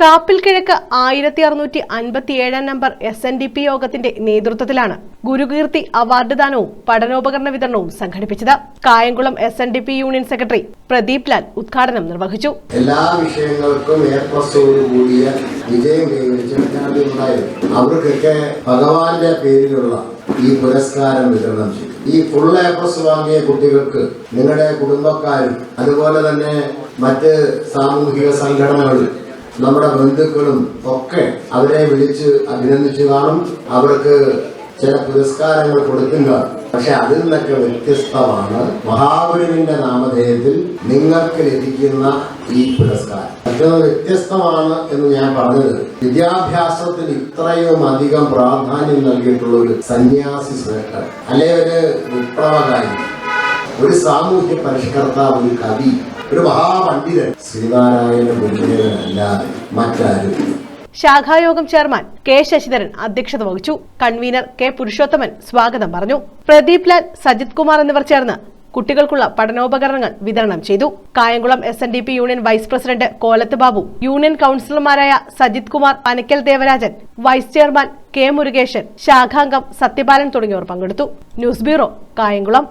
കാപ്പിൽ കിഴക്ക് ആയിരത്തി അറുന്നൂറ്റി അൻപത്തി ഏഴാം number S N D P യോഗത്തിന്റെ നേതൃത്വത്തിലാണ് ഗുരുകീർത്തി അവാർഡ് ദാനവും പഠനോപകരണ വിതരണവും സംഘടിപ്പിച്ചത്. Kayamkulam S N D P union secretary Pradeep Lal ഉദ്ഘാടനം നിർവഹിച്ചു. എല്ലാ വിഷയങ്ങൾക്കും കൂടിയ വിജയം അവർക്കൊക്കെ ഭഗവാന്റെ പേരിലുള്ള ഈ പുരസ്കാരം വിതരണം ചെയ്തു. ഈ ഫുൾ എ പ്ലസ് വാങ്ങിയ കുട്ടികൾക്ക് നിങ്ങളുടെ കുടുംബക്കാരും അതുപോലെ തന്നെ മറ്റ് സാമൂഹിക സംഘടനകളും നമ്മുടെ ബന്ധുക്കളും ഒക്കെ അവരെ വിളിച്ച് അഭിനന്ദിച്ചു കാണും. അവർക്ക് ചില പുരസ്കാരങ്ങൾ കൊടുക്കും പക്ഷെ അതിൽ നിന്നൊക്കെ വ്യത്യസ്തമാണ് മഹാഗുരുവിന്റെ നാമധേയത്തിൽ നിങ്ങൾക്ക് ലഭിക്കുന്ന ഈ പുരസ്കാരം. മറ്റൊന്ന് വ്യത്യസ്തമാണ് എന്ന് ഞാൻ പറഞ്ഞത്. വിദ്യാഭ്യാസത്തിന് ഇത്രയും അധികം പ്രാധാന്യം നൽകിയിട്ടുള്ള ഒരു സന്യാസി ശ്രേഷ്ഠൻ അല്ലെ ഒരു വിപ്ലവകാരി ഒരു സാമൂഹ്യ പരിഷ്കർത്താവ് ഒരു കവി ഒരു മഹാപണ്ഡിതൻ. ശ്രീനാരായണ ഗുരുദേവനല്ലാതെ മറ്റാരും ശാഖായോഗം ചെയർമാൻ കെ ശശിധരൻ അധ്യക്ഷത വഹിച്ചു. കൺവീനർ കെ പുരുഷോത്തമൻ സ്വാഗതം പറഞ്ഞു. പ്രദീപ് ലാൽ സജിത് കുമാർ എന്നിവർ ചേർന്ന് കുട്ടികൾക്കുള്ള പഠനോപകരണങ്ങൾ വിതരണം ചെയ്തു. Kayamkulam S N D P union vice president Kolath Babu union കൌൺസിലർമാരായ Sajith Kumar Panakkal Devarajan vice chairman K Murukesan ശാഖാംഗം Sathyapalan തുടങ്ങിയവർ പങ്കെടുത്തു. News bureau Kayamkulam.